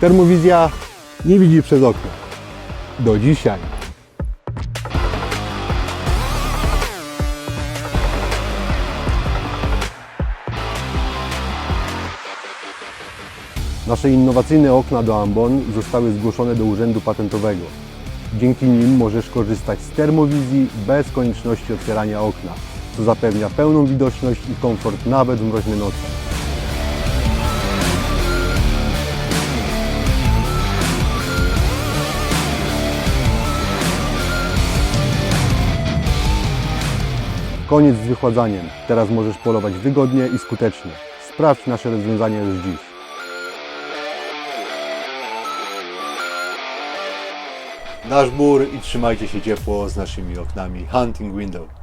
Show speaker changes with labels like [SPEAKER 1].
[SPEAKER 1] Termowizja nie widzi przez okno. Do dzisiaj. Nasze innowacyjne okna do Ambon zostały zgłoszone do Urzędu Patentowego. Dzięki nim możesz korzystać z termowizji bez konieczności otwierania okna, co zapewnia pełną widoczność i komfort nawet w mroźne noce. Koniec z wychładzaniem. Teraz możesz polować wygodnie i skutecznie. Sprawdź nasze rozwiązania już dziś. Nasz mur i trzymajcie się ciepło z naszymi oknami Hunting Window.